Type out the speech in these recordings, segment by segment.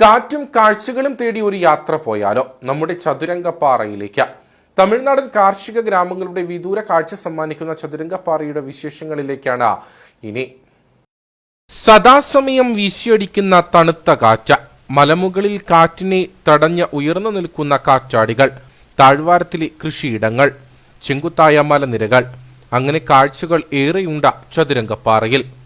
കാറ്റും കാഴ്ചകളും തേടി ഒരു യാത്ര പോയാലോ? നമ്മുടെ ചതുരംഗപ്പാറയിലേക്ക്. തമിഴ്നാടൻ കാർഷിക ഗ്രാമങ്ങളുടെ വിദൂര കാഴ്ച സമ്മാനിക്കുന്ന ചതുരംഗപ്പാറയുടെ വിശേഷങ്ങളിലേക്കാണ് ഇനി. സദാസമയം വീശിയടിക്കുന്ന തണുത്ത കാറ്റ് മലമുകളിൽ കാറ്റിനെ തടഞ്ഞ് ഉയർന്നു നിൽക്കുന്ന കാറ്റാടികൾ താഴ്വാരത്തിലെ കൃഷിയിടങ്ങൾ ചെങ്കുത്തായ മലനിരകൾ അങ്ങനെ കാഴ്ചകൾ ഏറെയുണ്ട ചതുരംഗപ്പാറയിൽ.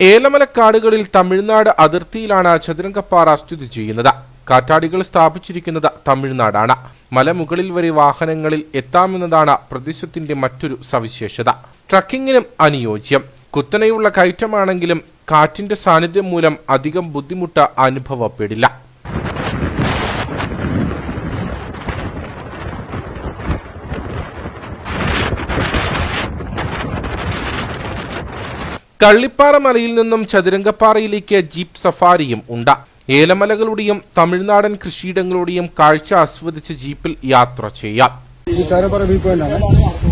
ഏലമലക്കാടുകളിൽ തമിഴ്നാട് അതിർത്തിയിലാണ് ചതുരംഗപ്പാറ സ്ഥിതി ചെയ്യുന്നത്. കാറ്റാടികൾ സ്ഥാപിച്ചിരിക്കുന്നത് തമിഴ്നാടാണ്. മലമുകളിൽ വരെ വാഹനങ്ങളിൽ എത്താമെന്നതാണ് പ്രദേശത്തിന്റെ മറ്റൊരു സവിശേഷത. ട്രക്കിങ്ങിനും അനുയോജ്യം. കുത്തനെയുള്ള കയറ്റമാണെങ്കിലും കാറ്റിന്റെ സാന്നിധ്യം മൂലം അധികം ബുദ്ധിമുട്ട് അനുഭവപ്പെടില്ല. കള്ളിപ്പാറ മലയിൽ നിന്നും ചതുരംഗപ്പാറയിലേക്ക് ജീപ്പ് സഫാരിയും ഉണ്ട്. ഏലമലകളുടെയും തമിഴ്നാടൻ കൃഷിയിടങ്ങളുടെയും കാഴ്ച ആസ്വദിച്ച് ജീപ്പിൽ യാത്ര ചെയ്യാം. ചാരപ്പാറ വ്യൂ പോയിന്റാണ്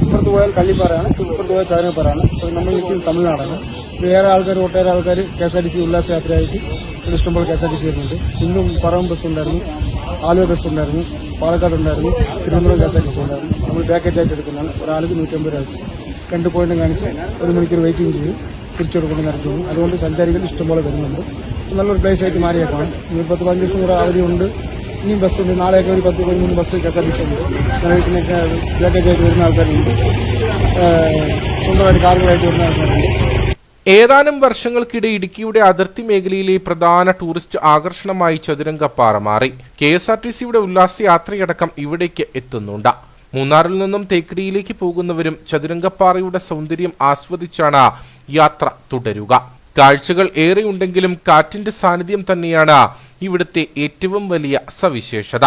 ഇപ്പുറത്ത് പോയാൽ കള്ളിപ്പാറയാണ് ഇപ്പുറത്ത് പോയാൽ ചാരപ്പാറയാണ് നമ്മൾ നിൽക്കുന്നത് തമിഴ്നാടാണ്. വേറെ ആൾക്കാർ ഒട്ടേറെ ആൾക്കാർ K S R T C ഉല്ലാസയാത്രയായിട്ട് ഇഷ്ടംപോലെ K S R T C വരുന്നുണ്ട്. ഇന്നും പറവം ബസ് ഉണ്ടായിരുന്നു ആലുവ ബസ് ഉണ്ടായിരുന്നു പാലക്കാട് ഉണ്ടായിരുന്നു Thiruvananthapuram K S R T C ഉണ്ടായിരുന്നു. നമ്മൾ പാക്കേജ് ആയിട്ട് എടുക്കുന്നതാണ്. ഒരാൾക്ക് നൂറ്റമ്പത് രൂപ വെച്ച്. രണ്ട് പോയിന്റ് കാണിച്ച് ഒരു മണിക്കൂർ വെയിറ്റിംഗ് ചെയ്ത് തിരിച്ചെടുക്കൊണ്ട് നടത്തുന്നു അതുകൊണ്ട് സഞ്ചാരികൾ ഇഷ്ടംപോലെ വരുന്നുണ്ട്. നല്ലൊരു പ്ലേസ് ആയിട്ട് മാറിയേക്കാണ്. ഇനി പത്ത് പതിനഞ്ച് ദിവസം കൂടെ അവധിയുണ്ട് ഇനിയും ബസ് ഉണ്ട്. നാളെയൊക്കെ ഒരു പത്ത് പതിമൂന്ന് bus K S R T C ഉണ്ട് പാക്കേജ് ആയിട്ട് വരുന്ന ആൾക്കാരുണ്ട്. സ്വന്തമായിട്ട് കാറുകളായിട്ട് വരുന്ന ആൾക്കാരുണ്ട്. ഏതാനും വർഷങ്ങൾക്കിടെ ഇടുക്കിയുടെ അതിർത്തി മേഖലയിലെ പ്രധാന ടൂറിസ്റ്റ് ആകർഷണമായി ചതുരംഗപ്പാറ മാറി. കെ എസ് ആർ ടി സിയുടെ ഉല്ലാസയാത്രയടക്കം ഇവിടേക്ക് എത്തുന്നുണ്ട്. മൂന്നാറിൽ നിന്നും തേക്കടിയിലേക്ക് പോകുന്നവരും ചതുരംഗപ്പാറയുടെ സൗന്ദര്യം ആസ്വദിച്ചാണ് യാത്ര തുടരുക. കാഴ്ചകൾ ഏറെയുണ്ടെങ്കിലും കാറ്റിന്റെ സാന്നിധ്യം തന്നെയാണ് ഇവിടുത്തെ ഏറ്റവും വലിയ സവിശേഷത.